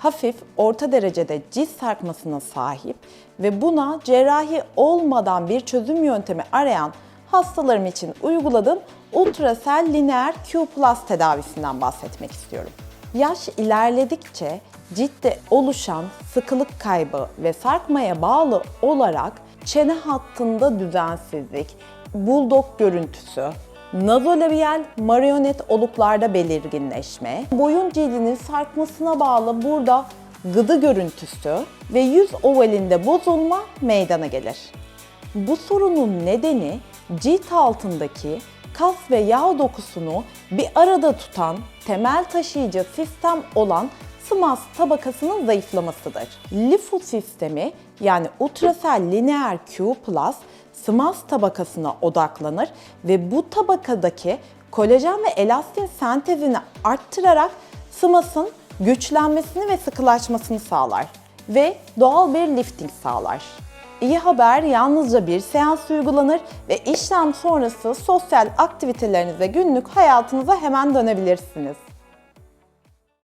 hafif orta derecede cilt sarkmasına sahip ve buna cerrahi olmadan bir çözüm yöntemi arayan hastalarım için uyguladığım ultrasel lineer Q Plus tedavisinden bahsetmek istiyorum. Yaş ilerledikçe ciltte oluşan sıkılık kaybı ve sarkmaya bağlı olarak çene hattında düzensizlik, buldog görüntüsü, nazolabial marionet oluklarda belirginleşme, boyun cildinin sarkmasına bağlı burada gıdı görüntüsü ve yüz ovalinde bozulma meydana gelir. Bu sorunun nedeni cilt altındaki kas ve yağ dokusunu bir arada tutan temel taşıyıcı sistem olan SMAS tabakasının zayıflamasıdır. LIFO sistemi yani ultrasel lineer Q SMAS tabakasına odaklanır ve bu tabakadaki kolajen ve elastin sentezini arttırarak SMAS'ın güçlenmesini ve sıkılaşmasını sağlar ve doğal bir lifting sağlar. İyi haber yalnızca bir seans uygulanır ve işlem sonrası sosyal aktivitelerinize, günlük hayatınıza hemen dönebilirsiniz.